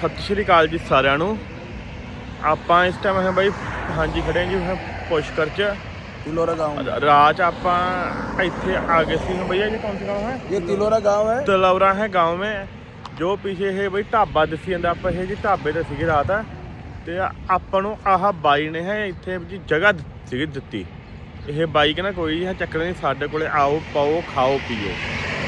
ਸਤਿ ਸ਼੍ਰੀ ਅਕਾਲ ਜੀ ਸਾਰਿਆਂ ਨੂੰ। ਆਪਾਂ ਇਸ ਟਾਈਮ ਹੈ ਬਾਈ ਹਾਂਜੀ ਖੜੇ ਜੀ ਪੁਸ਼ਕਰ ਚ। तिलोरा गांव राज आपा इतने आगे सी हैं भैया ये कौन सा गांव है ये तिलोरा गांव है तिलोरा है गांव में ਜੋ ਪਿਛੇ ਇਹ ਬਈ ਢਾਬਾ ਦੱਸੀ ਜਾਂਦਾ ਆਪਾਂ ਇਹ ਜੀ ਢਾਬੇ ਤੇ ਸੀਗੇ ਰਾਤ। ਆ ਤੇ ਆਪਾਂ ਨੂੰ ਆਹ ਬਾਈ ਨੇ ਹੈ ਇੱਥੇ ਜੀ ਜਗ੍ਹਾ ਸੀਗੀ ਦਿੱਤੀ। ਇਹ ਬਾਈ ਕਹਿੰਦਾ ਕੋਈ ਇਹ ਚੱਕਰ ਨਹੀਂ ਸਾਡੇ ਕੋਲੇ ਆਓ ਪਾਓ ਖਾਓ ਪੀਓ।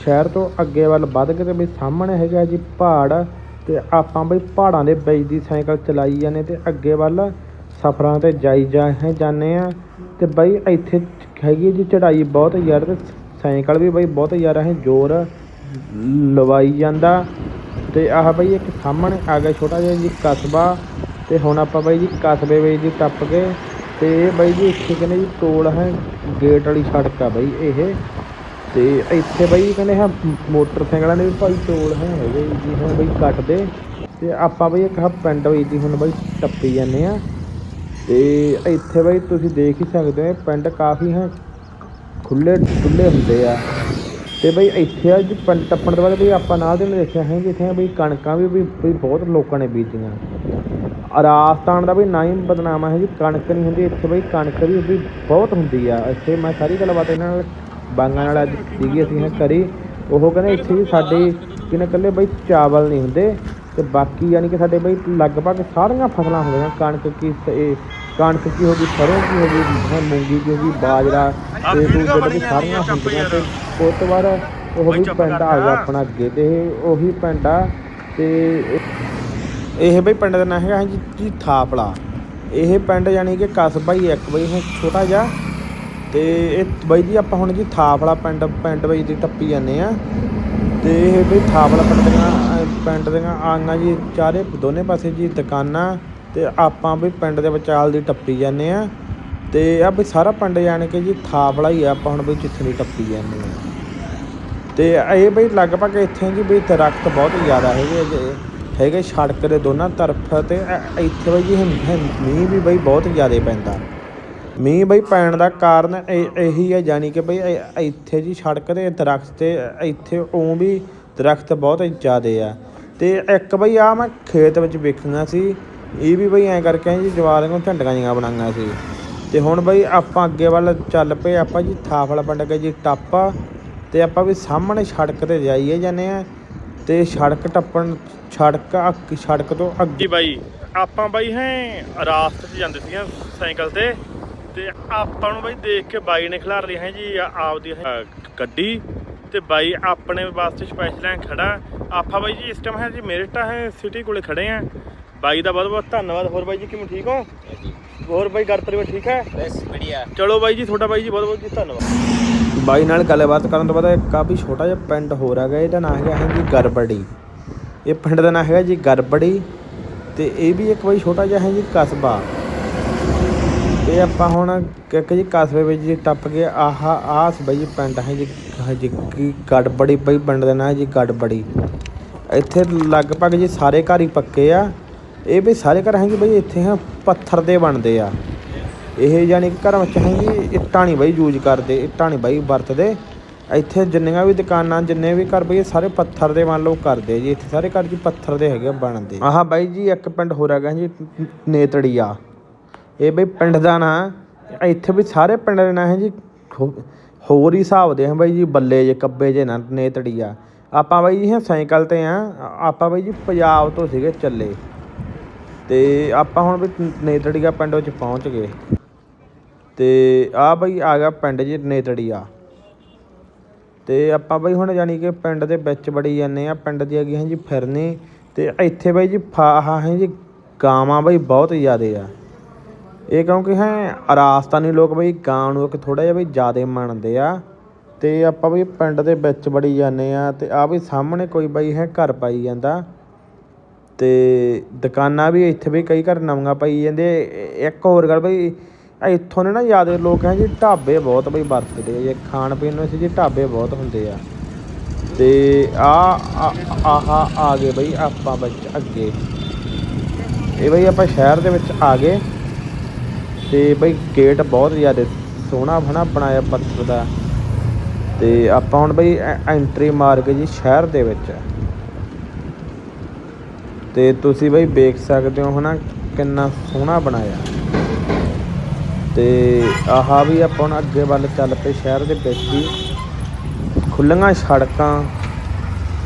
ਸ਼ਹਿਰ ਤੋਂ ਅੱਗੇ ਵੱਲ ਵੱਧ ਕੇ ਤੇ ਬਈ ਸਾਹਮਣੇ ਹੈਗਾ ਜੀ ਪਹਾੜ ਤੇ ਆਪਾਂ ਬਈ ਪਹਾੜਾਂ ਦੇ ਵਿੱਚ ਦੀ ਸਾਈਕਲ ਚਲਾਈ ਜਾਂਦੇ ਤੇ ਅੱਗੇ ਵੱਲ ਸਫ਼ਰਾਂ ਤੇ ਜਾਈ ਜਾ ਜਾਂਦੇ ਆ। ਤੇ ਬਈ ਇੱਥੇ ਹੈਗੀ ਜੀ ਚੜਾਈ ਬਹੁਤ ਯਾਰ ਤੇ ਸਾਈਕਲ ਵੀ ਬਈ ਬਹੁਤ ਯਾਰ ਹੈ, ਜ਼ੋਰ ਲਵਾਈ ਜਾਂਦਾ। ਤੇ ਆਹ ਬਈ ਇੱਕ ਸਾਹਮਣੇ ਆ ਗਿਆ ਛੋਟਾ ਜਿਹਾ ਜੀ ਕਸਬਾ ਤੇ ਹੁਣ ਆਪਾਂ ਬਈ ਜੀ ਕਸਬੇ ਵਿੱਚ ਜੀ ਟੱਪ ਕੇ ਤੇ ਇਹ ਬਾਈ ਜੀ ਇੱਥੇ ਕਹਿੰਦੇ ਜੀ ਟੋਲ ਹੈ, ਗੇਟ ਵਾਲੀ ਸੜਕ ਆ ਬਾਈ ਇਹ। ਤੇ ਇੱਥੇ ਬਈ ਕਹਿੰਦੇ ਹਾਂ ਮੋਟਰਸਾਈਕਲਾਂ ਦੇ ਵੀ ਭਾਈ ਟੋਲ ਹੈ ਹੈਗੇ ਜੀ ਹੁਣ ਬਈ ਕੱਟਦੇ। ਤੇ ਆਪਾਂ ਬਈ ਇੱਕ ਆਹ ਪਿੰਡ ਵਿੱਚ ਦੀ ਹੁਣ ਬਾਈ ਟੱਪੀ ਜਾਂਦੇ ਆ। ਤੇ ਇੱਥੇ ਬਾਈ ਤੁਸੀਂ ਦੇਖ ਹੀ ਸਕਦੇ ਹੋ ਪਿੰਡ ਕਾਫੀ ਹੈ ਖੁੱਲੇ ਖੁੱਲੇ ਹੁੰਦੇ ਆ। ਤੇ ਬਈ ਇੱਥੇ ਆ ਜੀ ਪਿੰਡ ਟੱਪਣ ਤੋਂ ਬਾਅਦ ਬਈ ਆਪਾਂ ਨਾਲ ਦੇ ਨੇ ਦੇਖਿਆ ਹੈ, ਜਿੱਥੇ ਆ ਬਈ ਕਣਕਾਂ ਵੀ ਬਈ ਬਹੁਤ ਲੋਕਾਂ ਨੇ ਬੀਜੀਆਂ। ਰਾਜਸਥਾਨ ਦਾ ਵੀ ਨਾ ਹੀ ਬਦਨਾਮ ਹੈ ਜੀ ਕਣਕ ਨਹੀਂ ਹੁੰਦੀ, ਇੱਥੇ ਬਈ ਕਣਕ ਵੀ ਬਹੁਤ ਹੁੰਦੀ ਆ। ਇੱਥੇ ਮੈਂ ਸਾਰੀ ਗੱਲਬਾਤ ਇਹਨਾਂ ਨਾਲ ਬਾਂਗਾਂ ਨਾਲ ਅੱਜ ਸੀਗੀ ਅਸੀਂ ਇਹ ਕਰੀ ਉਹ ਕਹਿੰਦੇ ਇੱਥੇ ਵੀ ਸਾਡੇ ਕਿਨੇ ਕੱਲੇ ਬਈ ਚਾਵਲ ਨਹੀਂ ਹੁੰਦੇ ਤੇ ਬਾਕੀ ਯਾਨੀ ਕਿ ਸਾਡੇ ਬਈ ਲਗਭਗ ਸਾਰੀਆਂ ਫਸਲਾਂ ਹੁੰਦੀਆਂ ਕਣਕ ਕੀ ਇਹ ਕਣਕ ਕੀ ਹੋ ਗਈ ਸਰੋਂ ਕੀ ਹੋ ਗਈ ਹੈ ਮੂੰਗੀ ਕੀ ਹੋ ਗਈ ਬਾਜਰਾ ਤੇ ਦੂਜੇ ਬਈ ਸਾਰੀਆਂ ਹੁੰਦੀਆਂ ਤੇ ਉਸ ਤੋਂ ਬਾਅਦ ਉਹ ਵੀ ਪਿੰਡ ਆ ਗਿਆ ਆਪਣਾ ਅੱਗੇ ਤੇ ਇਹ ਉਹੀ ਪਿੰਡ ਆ ਤੇ ਇਹ- ਇਹ ਬਈ ਪਿੰਡ ਦਾ ਨਾਂ ਹੈਗਾ ਜੀ ਜੀ ਥਾਪਲਾ ਇਹ ਪਿੰਡ ਯਾਨੀ ਕਿ ਕਸਬਾ ਹੀ ਇੱਕ ਬਈ ਹੈ ਛੋਟਾ ਜਿਹਾ ਤੇ ਇਹ ਬਾਈ ਜੀ ਆਪਾਂ ਹੁਣ ਜੀ ਥਾਪਲਾ ਪਿੰਡ ਪਿੰਡ ਬਈ ਦੀ ਟੱਪੀ ਜਾਂਦੇ ਆ। ਤੇ ਇਹ ਬਈ ਥਾਪਲਾ ਪਿੰਡ ਦੀਆਂ ਪਿੰਡ ਦੀਆਂ ਆਂਗਾ ਜੀ, ਚਾਰੇ ਦੋਨੇ ਪਾਸੇ ਜੀ ਦੁਕਾਨਾਂ ਤੇ ਆਪਾਂ ਵੀ ਪਿੰਡ ਦੇ ਵਿਚਾਲ ਦੀ ਟੱਪੀ ਜਾਂਦੇ ਆ। ਤੇ ਆ ਬਈ ਸਾਰਾ ਪਿੰਡ ਜਾਣ ਕੇ ਜੀ ਥਾਪਲਾ ਹੀ ਆ, ਆਪਾਂ ਹੁਣ ਬਈ ਜਿੱਥੇ ਦੀ ਟੱਪੀ ਜਾਂਦੇ ਆ। ਤੇ ਇਹ ਬਈ ਲਗਭਗ ਇੱਥੇ ਜੀ ਬਈ ਦਰਖਤ ਬਹੁਤ ਜ਼ਿਆਦਾ ਹੈਗੇ ਜੇ, ਹੈਗੇ ਸੜਕ ਦੇ ਦੋਨਾਂ ਤਰਫ ਤੇ ਇ- ਇੱਥੇ ਬਈ ਜੀ ਮੀਂਹ ਵੀ ਬਈ ਬਹੁਤ ਜ਼ਿਆਦਾ ਪੈਂਦਾ। ਮੀਂਹ ਬਈ ਪੈਣ ਦਾ ਕਾਰਨ ਇਹ- ਇਹੀ ਹੈ ਜਾਨੀ ਕਿ ਬਈ ਇੱਥੇ ਜੀ ਸੜਕ ਦੇ ਦਰਖਤ ਤੇ, ਇੱਥੇ ਉਹ ਵੀ ਦਰਖਤ ਬਹੁਤ ਜ਼ਿਆਦੇ ਆ। ਤੇ ਇੱਕ ਬਈ ਆ ਮੈਂ ਖੇਤ ਵਿੱਚ ਵੇਖੀਆਂ ਸੀ, ਇਹ ਵੀ ਬਈ ਐਂ ਕਰਕੇ ਜੀ ਜਵਾਰ ਨੂੰ ਝੰਡੀਆਂ ਜੀਆਂ ਬਣਾਈਆਂ ਸੀ। ਤੇ ਹੁਣ ਬਈ ਆਪਾਂ ਅੱਗੇ ਵੱਲ ਚੱਲ ਪਏ, ਆਪਾਂ ਜੀ ਥਾਫਲਾ ਪਿੰਡ ਗਏ ਜੀ ਟੱਪ, ਤੇ ਆਪਾਂ ਵੀ ਸਾਹਮਣੇ ਸੜਕ ਤੇ ਜਾਈਏ ਜਾਂਦੇ ਆ, ਤੇ ਸੜਕ ਟੱਪਣ, ਸੜਕ ਸੜਕ ਤੋਂ ਅੱਗੇ ਬਾਈ, ਆਪਾਂ ਬਾਈ ਹੈ, ਰਾਸਤੇ 'ਚ ਜਾਂਦੇ ਸੀਗੇ ਸਾਈਕਲ ਤੇ ਤੇ ਆਪਾਂ ਨੂੰ ਬਾਈ ਦੇਖ ਕੇ ਬਾਈ ਨੇ ਖਿਲਾਰ ਲਈ ਹੈ ਜੀ ਆਪਦੀ ਗੱਡੀ। ਤੇ ਬਾਈ ਆਪਣੇ ਵਾਸਤੇ ਸਪੈਸ਼ਲ ਐ ਖੜਾ। ਆਪਾਂ ਬਾਈ ਜੀ ਇਸ ਟਾਈਮ ਹੈ ਜੀ ਮੇਰਟਾ ਹੈ ਸਿਟੀ ਕੋਲੇ ਖੜੇ ਆ। ਬਾਈ ਦਾ ਬਹੁਤ ਬਹੁਤ ਧੰਨਵਾਦ। ਹੋਰ ਬਾਈ ਜੀ ਕਿਵੇਂ ਠੀਕ ਹੋ? ਹੋਰ ਬਾਈ ਘਰ ਪਰਿਵਾਰ ਠੀਕ ਹੈ? ਬਸ ਬੜੀਆ ਚਲੋ ਬਾਈ ਜੀ ਤੁਹਾਡਾ ਬਾਈ ਜੀ ਬਹੁਤ ਬਹੁਤ ਜੀ ਧੰਨਵਾਦ। ਬਾਈ ਨਾਲ ਗੱਲਬਾਤ ਕਰਨ ਤੋਂ ਬਾਅਦ ਇੱਕ ਕਾਫੀ ਛੋਟਾ ਜਿਹਾ ਪਿੰਡ ਹੋਰ ਹੈਗਾ ਇਹਦਾ ਨਾਮ ਹੈਗਾ ਹੈ ਜੀ ਗਰਬੜੀ। ਇਹ ਪਿੰਡ ਦਾ ਨਾਮ ਹੈਗਾ ਜੀ ਗਰਬੜੀ ਤੇ ਇਹ ਵੀ ਇੱਕ ਬਾਈ ਛੋਟਾ ਜਿਹਾ ਹੈ ਜੀ ਕਸਬਾ। ਤੇ ਆਪਾਂ ਹੁਣ ਇੱਕ ਜੀ ਕਸਬੇ ਵਿੱਚ ਜੀ ਟੱਪ ਕੇ ਆਹ ਆਸ ਬਈ ਜੀ ਪਿੰਡ ਹੈ ਜੀ ਜੀ, ਕੀ ਗੜਬੜੀ ਬਈ ਪਿੰਡ ਦਾ ਨਾਂ ਹੈ ਜੀ ਗੜਬੜੀ। ਇੱਥੇ ਲਗਭਗ ਜੀ ਸਾਰੇ ਘਰ ਹੀ ਪੱਕੇ ਆ। ਇਹ ਵੀ ਸਾਰੇ ਘਰ ਹੈ ਜੀ ਬਈ ਇੱਥੇ ਹੈ ਪੱਥਰ ਦੇ ਬਣਦੇ ਆ। ਇਹ ਯਾਨੀ ਕਿ ਘਰਾਂ ਵਿੱਚ ਹੈ ਜੀ ਇੱਟਾਂ ਨਹੀਂ ਬਈ ਯੂਜ਼ ਕਰਦੇ, ਇੱਟਾਂ ਨਹੀਂ ਬਈ ਵਰਤਦੇ। ਇੱਥੇ ਜਿੰਨੀਆਂ ਵੀ ਦੁਕਾਨਾਂ, ਜਿੰਨੇ ਵੀ ਘਰ ਬਈ ਸਾਰੇ ਪੱਥਰ ਦੇ ਮੰਨ ਲਓ ਕਰਦੇ ਜੀ। ਇੱਥੇ ਸਾਰੇ ਘਰ ਜੀ ਪੱਥਰ ਦੇ ਹੈਗੇ ਆ ਬਣਦੇ। ਆਹ ਬਾਈ ਜੀ ਇੱਕ ਪਿੰਡ ਹੋਰ ਹੈਗਾ ਜੀ, ਨੇਤੜੀਆ। ਇਹ ਬਈ ਪਿੰਡ ਦਾ ਨਾਂ ਇੱਥੇ ਵੀ ਸਾਰੇ ਪਿੰਡ ਦੇ ਨਾਂ ਹੈ ਜੀ। ਹੋ- ਹੋਰ ਹੀ ਹਿਸਾਬ ਦੇ ਆ ਬਾਈ ਜੀ, ਬੱਲੇ ਜੇ, ਕੱਬੇ ਜੇ, ਨਾ, ਨੇਤੜੀਆ। ਆਪਾਂ ਬਾਈ ਜੀ ਹਾਂ ਸਾਈਕਲ ਤੇ ਆ। ਆਪਾਂ ਬਾਈ ਜੀ ਪੰਜਾਬ ਤੋਂ ਸੀਗੇ ਚੱਲੇ। ਤੇ ਆਪਾਂ ਹੁਣ ਵੀ ਨੇਤੜੀਆ ਪਿੰਡ ਵਿੱਚ ਪਹੁੰਚ ਗਏ। ਤੇ ਆ ਬਾਈ ਆ ਗਿਆ ਪਿੰਡ ਜੀ ਨੇਤੜੀਆ। ਤੇ ਆਪਾਂ ਬਾਈ ਹੁਣ ਜਾਨੀ ਕਿ ਪਿੰਡ ਦੇ ਵਿੱਚ ਬੜੀ ਜਾਂਦੇ ਆ। ਪਿੰਡ ਦੀ ਹੈਗੀ ਹੈ ਜੀ ਫਿਰਨੀ। ਤੇ ਇੱਥੇ ਬਾਈ ਜੀ ਫਾਹਾ ਹੈ ਜੀ। ਗਾਵਾਂ ਬਾਈ ਬਹੁਤ ਜ਼ਿਆਦੇ ਆ। ਇਹ ਕਿਉਂਕਿ ਹੈ ਰਾਜਸਥਾਨੀ ਲੋਕ ਬਈ ਗਾਂ ਨੂੰ ਇੱਕ ਥੋੜ੍ਹਾ ਜਿਹਾ ਬਈ ਜ਼ਿਆਦਾ ਮੰਨਦੇ ਆ। ਅਤੇ ਆਪਾਂ ਵੀ ਪਿੰਡ ਦੇ ਵਿੱਚ ਵੜੀ ਜਾਂਦੇ ਹਾਂ ਅਤੇ ਆਹ ਵੀ ਸਾਹਮਣੇ ਕੋਈ ਬਈ ਹੈ, ਘਰ ਪਾਈ ਜਾਂਦਾ। ਅਤੇ ਦੁਕਾਨਾਂ ਵੀ ਇੱਥੇ ਵੀ ਕਈ ਘਰ ਨਵੀਆਂ ਪਾਈ ਜਾਂਦੇ। ਇੱਕ ਹੋਰ ਗੱਲ ਬਈ, ਇੱਥੋਂ ਨੇ ਨਾ ਜ਼ਿਆਦਾ ਲੋਕ ਹੈ ਜੀ ਢਾਬੇ ਬਹੁਤ ਬਈ ਵਰਤਦੇ ਆ। ਜੇ ਖਾਣ ਪੀਣ ਨੂੰ ਸੀ ਜੀ ਢਾਬੇ ਬਹੁਤ ਹੁੰਦੇ ਆ। ਤੇ ਆ ਆਹ ਆ ਗਏ ਬਈ ਆਪਾਂ ਵਿੱਚ ਅੱਗੇ। ਇਹ ਬਈ ਆਪਾਂ ਸ਼ਹਿਰ ਦੇ ਵਿੱਚ ਆ ਗਏ। ਤੇ ਬਈ ਗੇਟ ਬਹੁਤ ਜ਼ਿਆਦਾ ਸੋਹਣਾ ਬਣਾ ਬਣਾਇਆ ਪੱਥਰ ਦਾ। ਤੇ ਆਪਾਂ ਹੁਣ ਬਈ ਐਂਟਰੀ ਮਾਰ ਕੇ ਜੀ ਸ਼ਹਿਰ ਦੇ ਵਿੱਚ। ਤੇ ਤੁਸੀਂ ਬਈ ਵੇਖ ਸਕਦੇ ਹੋ ਹਨਾ ਕਿੰਨਾ ਸੋਹਣਾ ਬਣਾਇਆ। ਤੇ ਆਹਾ ਵੀ ਆਪਾਂ ਹੁਣ ਅੱਗੇ ਵੱਲ ਚੱਲ ਪਏ ਸ਼ਹਿਰ ਦੇ ਵਿੱਚ ਹੀ। ਖੁੱਲੀਆਂ ਸੜਕਾਂ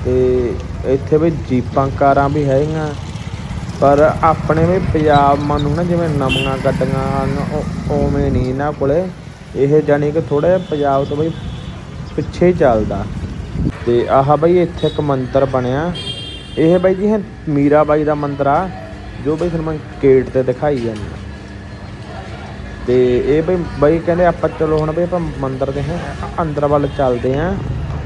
ਤੇ ਇੱਥੇ ਵੀ ਜੀਪਾਂ ਕਾਰਾਂ ਵੀ ਹੈਗੀਆਂ। ਪਰ ਆਪਣੇ ਵੀ ਪੰਜਾਬ ਨੂੰ ਨਾ ਜਿਵੇਂ ਨਵੀਆਂ ਗੱਡੀਆਂ ਹਨ, ਉਹ- ਉਵੇਂ ਨਹੀਂ ਇਹਨਾਂ ਕੋਲੇ। ਇਹ ਜਾਣੀ ਕਿ ਥੋੜਾ ਜਿਹਾ ਪੰਜਾਬ ਤੋਂ ਬਈ ਪਿੱਛੇ ਹੀ ਚੱਲਦਾ। ਤੇ ਆਹ ਬਈ ਇੱਥੇ ਇੱਕ ਮੰਦਿਰ ਬਣਿਆ। ਇਹ ਬਾਈ ਜੀ ਹੈ ਮੀਰਾ ਬਾਈ ਦਾ ਮੰਦਿਰ ਆ, ਜੋ ਬਈ ਤੁਹਾਨੂੰ ਮੈਂ ਗੇਟ ਤੇ ਦਿਖਾਈ ਜਾਂਦਾ। ਤੇ ਇਹ ਬਈ, ਬਾਈ ਕਹਿੰਦੇ ਆਪਾਂ ਚਲੋ ਹੁਣ ਬਈ ਆਪਾਂ ਮੰਦਿਰ ਦੇ ਹੈ ਅੰਦਰ ਵੱਲ ਚੱਲਦੇ ਆਂ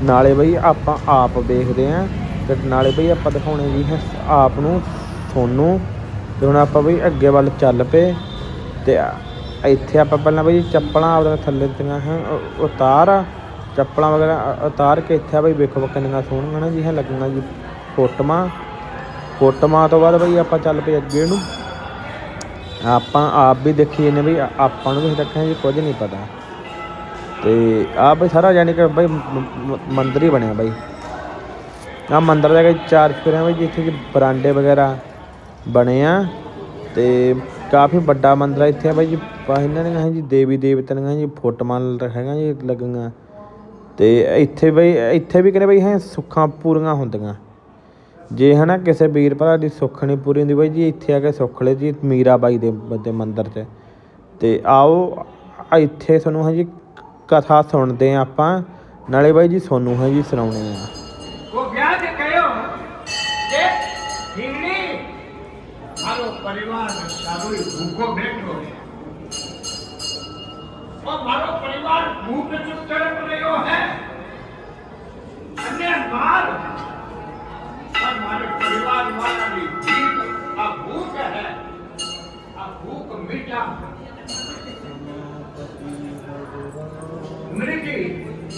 ਨਾਲੇ ਬਈ ਆਪਾਂ ਆਪ ਵੇਖਦੇ ਆਂ ਤੇ ਨਾਲੇ ਬਈ ਆਪਾਂ ਦਿਖਾਉਣੇ ਜੀ ਹੈ, ਆਪ ਨੂੰ ਤੁਹਾਨੂੰ। ਤੇ ਹੁਣ ਆਪਾਂ ਬਈ ਅੱਗੇ ਵੱਲ ਚੱਲ ਪਏ। ਤੇ ਇੱਥੇ ਆਪਾਂ ਪਹਿਲਾਂ ਬਈ ਚੱਪਲਾਂ ਆਪਦੇ ਥੱਲੇ ਦੀਆਂ ਹੈ ਉਤਾਰ ਚੱਪਲਾਂ ਵਗੈਰਾ ਉਤਾਰ ਕੇ ਇੱਥੇ ਬਈ ਵੇਖੋ ਕਿੰਨੀਆਂ ਸੋਹਣੀਆਂ ਨਾ ਜੀ, ਹੈ ਲੱਗਣਾ ਜੀ ਫੋਟੋਆਂ। ਫੋਟੋਆਂ ਤੋਂ ਬਾਅਦ ਬਈ ਆਪਾਂ ਚੱਲ ਪਏ ਅੱਗੇ ਨੂੰ। ਆਪਾਂ ਆਪ ਵੀ ਦੇਖੀ ਜਾਂਦੇ ਬਈ ਆਪਾਂ ਨੂੰ ਵੀ ਰੱਖਿਆ ਜੀ ਕੁਝ ਨਹੀਂ ਪਤਾ। ਤੇ ਆ ਬਈ ਸਾਰਾ ਯਾਨੀ ਕਿ ਬਈ ਮ- ਮੰਦਿਰ ਹੀ ਬਣਿਆ ਬਈ। ਆ ਮੰਦਿਰ ਦਾ ਚਾਰ ਚੁਫੇਰਿਆਂ ਬਈ, ਜਿੱਥੇ ਕਿ ਬਰਾਂਡੇ ਵਗੈਰਾ ਬਣੇ ਆ ਤੇ ਕਾਫੀ ਵੱਡਾ ਮੰਦਿਰ ਆ ਇੱਥੇ ਬਾਈ ਜੀ ਇਹਨਾਂ ਨੇ ਹੈ ਜੀ, ਦੇਵੀ ਦੇਵਤਿਆਂ ਦੀਆਂ ਜੀ, ਫੋਟੋਆਂ ਹੈਗਾ ਜੀ ਲੱਗੀਆਂ। ਤੇ ਇੱਥੇ ਬਈ, ਇੱਥੇ ਵੀ ਕਹਿੰਦੇ ਬਈ ਹੈ, ਸੁੱਖਾਂ ਪੂਰੀਆਂ ਹੁੰਦੀਆਂ। ਜੇ ਹਨਾ ਕਿਸੇ ਵੀਰ ਭਰਾ ਦੀ ਸੁੱਖ ਨਹੀਂ ਪੂਰੀ ਹੁੰਦੀ ਬਾਈ ਜੀ, ਇੱਥੇ ਆ ਕੇ ਸੁੱਖ ਲੈ ਜੀ, ਮੀਰਾ ਬਾਈ ਦੇ ਦੇ ਮੰਦਿਰ 'ਚ ਤੇ ਆਓ, ਇੱਥੇ ਤੁਹਾਨੂੰ ਹੈ ਜੀ ਕਥਾ ਸੁਣਦੇ ਆ ਆਪਾਂ, ਨਾਲੇ ਬਾਈ ਜੀ ਤੁਹਾਨੂੰ ਹੈ ਜੀ ਸੁਣਾਉਣੇ ਆ। तड़प रहो है। અને માર પર મારો પરિવાર મારાની ભીખ આ ભૂખ હે આ मृगी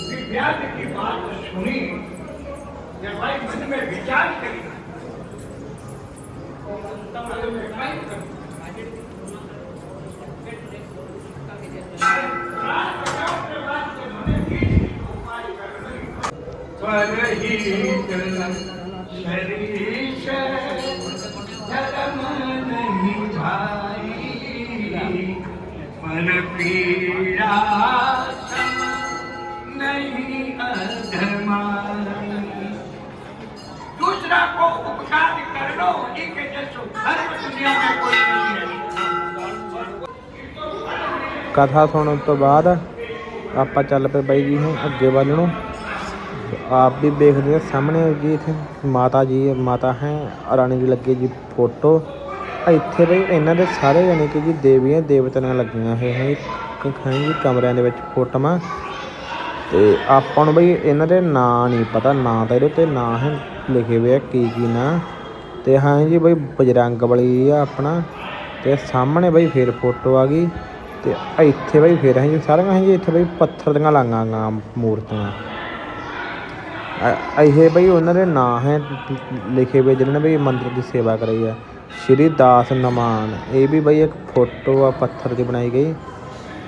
विद्यार्थी की बात सुनी। या भाई मन में विचार करी। और अंतम में कहीं परहित शरीश धर्म नहीं भाई पर पीड़ा सम नहीं अधमाई दूसरा को उपकार कर लो इनके जैसो धर्म दुनिया में कोई नहीं है ਕਥਾ ਸੁਣਨ ਤੋਂ ਬਾਅਦ ਆਪਾਂ ਚੱਲ ਪਏ ਬਾਈ ਜੀ ਹੁਣ ਅੱਗੇ ਵੱਲ ਨੂੰ ਆਪ ਵੀ ਵੇਖਦੇ ਆ, ਸਾਹਮਣੇ ਜੀ ਇੱਥੇ ਮਾਤਾ ਜੀ, ਮਾਤਾ ਹੈ, ਰਾਣੀ ਜੀ ਲੱਗੇ ਜੀ ਫੋਟੋ। ਇੱਥੇ ਬਈ ਇਹਨਾਂ ਦੇ ਸਾਰੇ ਜਾਣੀ ਕਿ ਜੀ ਦੇਵੀਆਂ, ਦੇਵਤਿਆਂ ਲੱਗੀਆਂ ਹੋਈਆਂ ਹੈ ਜੀ ਕਮਰਿਆਂ ਦੇ ਵਿੱਚ ਫੋਟੋਆਂ। ਤੇ ਆਪਾਂ ਨੂੰ ਬਈ ਇਹਨਾਂ ਦੇ ਨਾਂ ਨਹੀਂ ਪਤਾ, ਨਾਂ ਤਾਂ ਇਹਦੇ ਤੇ ਨਾਂ ਹੈ, ਲਿਖੇ ਹੋਏ ਆ ਕੀ ਕੀ ਨਾਂ। ਤੇ ਹਾਂ ਜੀ ਬਈ ਬਜਰੰਗ ਬਲੀ ਆ ਆਪਣਾ। ਤੇ ਸਾਹਮਣੇ ਬਈ ਫੇਰ ਫੋਟੋ ਆ ਗਈ। ਤੇ ਇੱਥੇ ਬਈ ਫੇਰ ਹੈ ਜੀ, ਸਾਰੀਆਂ ਹੈ ਜੀ ਇੱਥੇ ਬਈ ਪੱਥਰ ਦੀਆਂ ਲਾਂਗਾਂ, ਮੂਰਤੀਆਂ। ਇਹ ਬਈ ਉਹਨਾਂ ਦੇ ਨਾਂ ਹੈ ਲਿਖੇ ਹੋਏ ਜਿਹਨਾਂ ਨੇ ਬਈ ਮੰਦਿਰ ਦੀ ਸੇਵਾ ਕਰੀ ਹੈ। ਸ਼੍ਰੀ ਦਾਸ ਨਮਾਨ, ਇਹ ਵੀ ਬਈ ਇੱਕ ਫੋਟੋ ਆ, ਪੱਥਰ ਦੀ ਬਣਾਈ ਗਈ।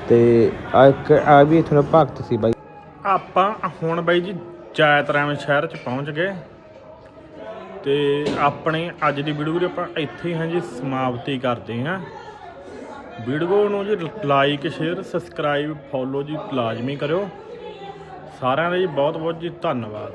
ਤੇ ਆ ਇੱਕ, ਆ ਵੀ ਇੱਥੋਂ ਦਾ ਭਗਤ ਸੀ ਬਾਈ। ਆਪਾਂ ਹੁਣ ਬਾਈ ਜੀ ਜੈਤਰਾਮ ਸ਼ਹਿਰ ਚ ਪਹੁੰਚ ਗਏ। ਤੇ ਆਪਣੇ ਅੱਜ ਦੀ ਵੀਡੀਓ ਦੀ ਆਪਾਂ ਇੱਥੇ ਹਾਂ ਜੀ, ਸਮਾਪਤੀ ਕਰਦੇ ਹਾਂ। ਵੀਡੀਓ ਨੂੰ ਜੀ ਲਾਈਕ ਸ਼ੇਅਰ ਸਬਸਕ੍ਰਾਈਬ ਫੋਲੋ ਜੀ ਲਾਜ਼ਮੀ ਕਰਿਓ। ਸਾਰਿਆਂ ਦਾ ਜੀ ਬਹੁਤ ਬਹੁਤ ਜੀ ਧੰਨਵਾਦ।